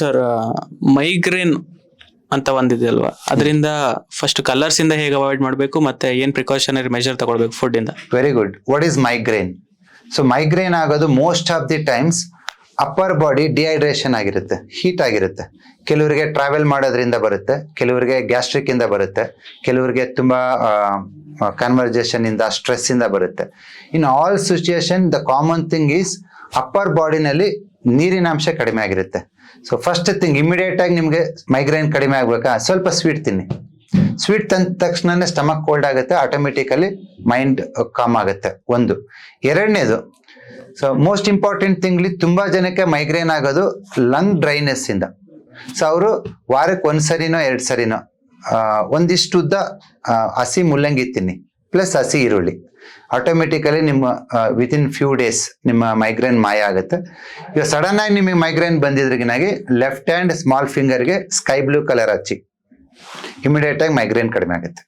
Sir migraine ಅಂತ ಒಂದಿದೆಯಲ್ವಾ? ಅದರಿಂದ first colours ಇಂದ ಹೇಗೆ ಅವಾಯ್ಡ್ ಮಾಡಬೇಕು ಮತ್ತೆ ಏನ್ ಪ್ರಿಕಾಷನರಿ ಮೆಜರ್ ತಗೊಳ್ಬೇಕು ಫುಡ್ ಇಂದ? Very good what is migraine so migraine ಆಗೋದು most of the times upper body dehydration ಆಗಿರುತ್ತೆ ಹೀಟ್ ಆಗಿರುತ್ತೆ. ಕೆಲವರಿಗೆ ಟ್ರಾವೆಲ್ ಮಾಡೋದ್ರಿಂದ ಬರುತ್ತೆ, ಕೆಲವರಿಗೆ ಗ್ಯಾಸ್ಟ್ರಿಕ್ ಇಂದ ಬರುತ್ತೆ, ಕೆಲವರಿಗೆ ತುಂಬಾ ಕನ್ವರ್ಜೇಷನ್ ಇಂದ ಸ್ಟ್ರೆಸ್ ಇಂದ ಬರುತ್ತೆ. In all situation the common thing is upper ಬಾಡಿನಲ್ಲಿ ನೀರಿನ ಅಂಶ ಕಡಿಮೆ ಆಗಿರುತ್ತೆ. ಸೊ ಫಸ್ಟ್ ಥಿಂಗ್ ಇಮಿಡಿಯೇಟ್ ಆಗಿ ನಿಮಗೆ ಮೈಗ್ರೇನ್ ಕಡಿಮೆ ಆಗ್ಬೇಕಾ? ಸ್ವಲ್ಪ ಸ್ವೀಟ್ ತಿನ್ನಿ. ಸ್ವೀಟ್ ತಂದ ತಕ್ಷಣನೇ ಸ್ಟಮಕ್ ಕೋಲ್ಡ್ ಆಗುತ್ತೆ ಆಟೋಮೆಟಿಕಲಿ ಮೈಂಡ್ ಕಾಮ್ ಆಗುತ್ತೆ. ಒಂದು. ಎರಡನೇದು ಸೊ ಮೋಸ್ಟ್ ಇಂಪಾರ್ಟೆಂಟ್ ಥಿಂಗ್ಲಿ ತುಂಬಾ ಜನಕ್ಕೆ ಮೈಗ್ರೇನ್ ಆಗೋದು ಲಂಗ್ ಡ್ರೈನೆಸ್ ಇಂದ. ಸೊ ಅವರು ವಾರಕ್ಕೆ ಒಂದು ಸರಿನೋ, ಎರಡು ಸರಿನೋ ಒಂದಿಷ್ಟು ಉದ್ದ ಹಸಿ ಮುಲ್ಲಂಗಿ ತಿನ್ನಿ ಪ್ಲಸ್ ಹಸಿ ಈರುಳ್ಳಿ. ಆಟೋಮೆಟಿಕಲಿ ನಿಮ್ಮ ವಿತಿನ್ ಫ್ಯೂ ಡೇಸ್ ನಿಮ್ಮ ಮೈಗ್ರೇನ್ ಮಾಯ ಆಗುತ್ತೆ. ಈಗ ಸಡನ್ ಆಗಿ ನಿಮಗೆ ಮೈಗ್ರೇನ್ ಬಂದಿದ್ರಿಗಿನಾಗಿ ಲೆಫ್ಟ್ ಹ್ಯಾಂಡ್ ಸ್ಮಾಲ್ ಫಿಂಗರ್ಗೆ ಸ್ಕೈ ಬ್ಲೂ ಕಲರ್ ಹಚ್ಚಿ. ಇಮಿಡಿಯೇಟ್ ಆಗಿ ಮೈಗ್ರೇನ್ ಕಡಿಮೆ ಆಗುತ್ತೆ.